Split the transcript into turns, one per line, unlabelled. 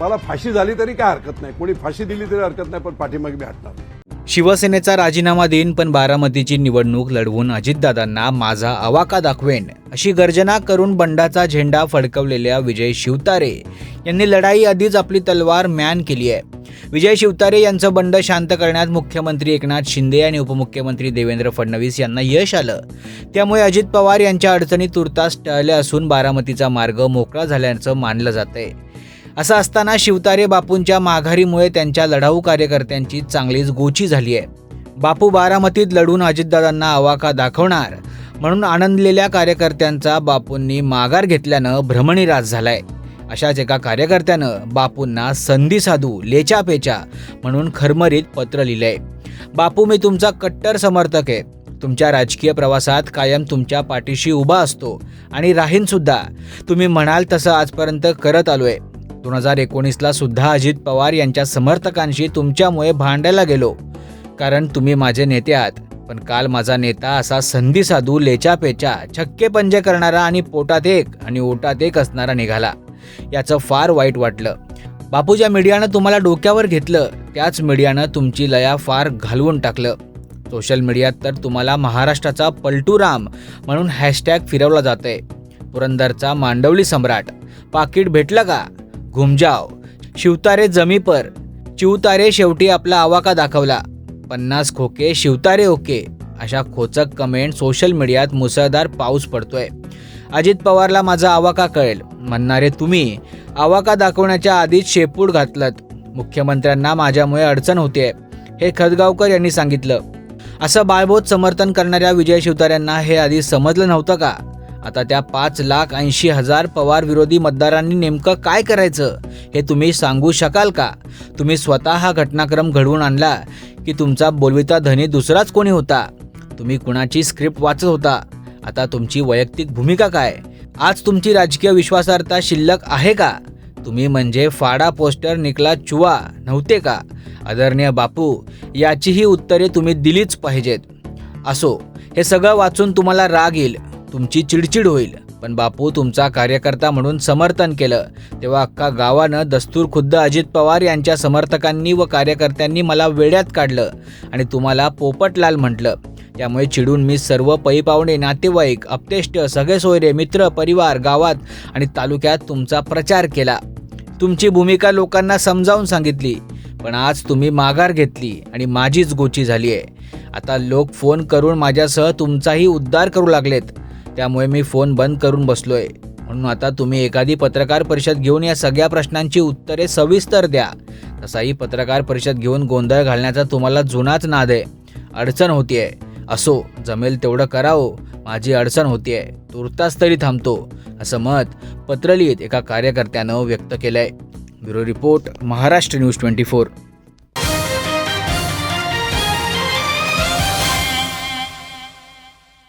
मला फाशी झाली तरी काय हरकत नाही. कोणी फाशी दिली तरी हरकत नाही पण पाठीमागे मी हटणार
शिवसेनेचा राजीनामा देईन पण बारामतीची निवडणूक लढवून अजितदादांना माझा अवाका दाखवेन अशी गर्जना करून बंडाचा झेंडा फडकवलेल्या विजय शिवतारे यांनी लढाई आधीच आपली तलवार मॅन केली आहे. विजय शिवतारे यांचं बंड शांत करण्यात मुख्यमंत्री एकनाथ शिंदे आणि उपमुख्यमंत्री देवेंद्र फडणवीस यांना यश आलं. त्यामुळे अजित पवार यांच्या अडचणी तुर्तास टळल्या असून बारामतीचा मार्ग मोकळा झाल्याचं मानलं जातंय. असं असताना शिवतारे बापूंच्या माघारीमुळे त्यांच्या लढाऊ कार्यकर्त्यांची चांगलीच गोची झाली आहे. बापू बारामतीत लढून अजितदादांना अवाका दाखवणार म्हणून आनंदलेल्या कार्यकर्त्यांचा बापूंनी माघार घेतल्यानं भ्रमणीराज झालाय. अशाच एका कार्यकर्त्यानं बापूंना संधी साधू लेचा पेचा म्हणून खरमरीत पत्र लिहिलंय. बापू मी तुमचा कट्टर समर्थक आहे. तुमच्या राजकीय प्रवासात कायम तुमच्या पाठीशी उभा असतो आणि राहीनसुद्धा तुम्ही म्हणाल तसं आजपर्यंत करत आलोय. दोन हजार एकोणीसला सुद्धा अजित पवार यांच्या समर्थकांशी तुमच्यामुळे भांडायला गेलो. कारण तुम्ही माझे नेते आहात. पण काल माझा नेता असा संधी साधू लेचापेचा छक्के पंजे करणारा आणि पोटात एक आणि ओटात एक असणारा निघाला. याचं फार वाईट वाटलं. बापू ज्या मीडियानं तुम्हाला डोक्यावर घेतलं त्याच मीडियानं तुमची लया फार घालवून टाकलं. सोशल मीडियात तर तुम्हाला महाराष्ट्राचा पलटूराम म्हणून हॅशटॅग फिरवला आहे पुरंदरचा मांडवली सम्राट. पाकिट भेटलं का? घुमजाव. शिवतारे जमी पर. चिवतारे शेवटी आपला आवाका दाखवला. पन्नास खोके शिवतारे ओके. अशा खोचक कमेंट सोशल मीडियात मुसळधार पाऊस पडतोय. अजित पवारला माझा आवाका कळेल. म्हणणारे तुम्ही आवाका दाखवण्याच्या आधीच शेपूट घातलत. मुख्यमंत्र्यांना माझ्यामुळे अडचण होते. हे खदगावकर यांनी सांगितलं. असं बाळबोध समर्थन करणाऱ्या विजय शिवतार्यांना हे आधी समजलं नव्हतं का? आता त्या पाच लाख ऐंशी हजार पवार विरोधी मतदारांनी नेमकं काय करायचं हे तुम्ही सांगू शकाल का? तुम्ही स्वतः हा घटनाक्रम घडवून आणला की तुमचा बोलविता धनी दुसराच कोणी होता? तुम्ही कुणाची स्क्रिप्ट वाचत होता? आता तुमची वैयक्तिक भूमिका काय? आज तुमची राजकीय विश्वासार्हता शिल्लक आहे का? तुम्ही म्हणजे फाडा पोस्टर निकला चुवा नव्हते का? आदरणीय बापू याचीही उत्तरे तुम्ही दिलीच पाहिजेत. असो हे सगळं वाचून तुम्हाला राग येईल. तुमची चिडचिड होईल. पण बापू तुमचा कार्यकर्ता म्हणून समर्थन केलं. तेव्हा अख्खा गावानं दस्तूर खुद्द अजित पवार यांच्या समर्थकांनी व कार्यकर्त्यांनी मला वेड्यात काढलं आणि तुम्हाला पोपटलाल म्हटलं. त्यामुळे चिडून मी सर्व पै पाहुणे नातेवाईक अपतेष्ट सगळे सोयरे मित्र परिवार गावात आणि तालुक्यात तुमचा प्रचार केला. तुमची भूमिका लोकांना समजावून सांगितली. पण आज तुम्ही माघार घेतली आणि माझीच गोची झाली आहे आता लोक फोन करून माझ्यासह तुमचाही उद्धार करू लागलेत. त्यामुळे मी फोन बंद करून बसलोय. म्हणून आता तुम्ही एखादी पत्रकार परिषद घेऊन या सगळ्या प्रश्नांची उत्तरे सविस्तर द्या. तसाही पत्रकार परिषद घेऊन गोंधळ घालण्याचा तुम्हाला जुनाच नाद आहे. अडचण होतीये. असो जमेल तेवढं करावं. माझी अडचण होतीये. तुर्तास तरी थांबतो. असं मत पत्र लिहित एका कार्यकर्त्यानं व्यक्त केलंय. Bureau report Maharashtra news twenty four.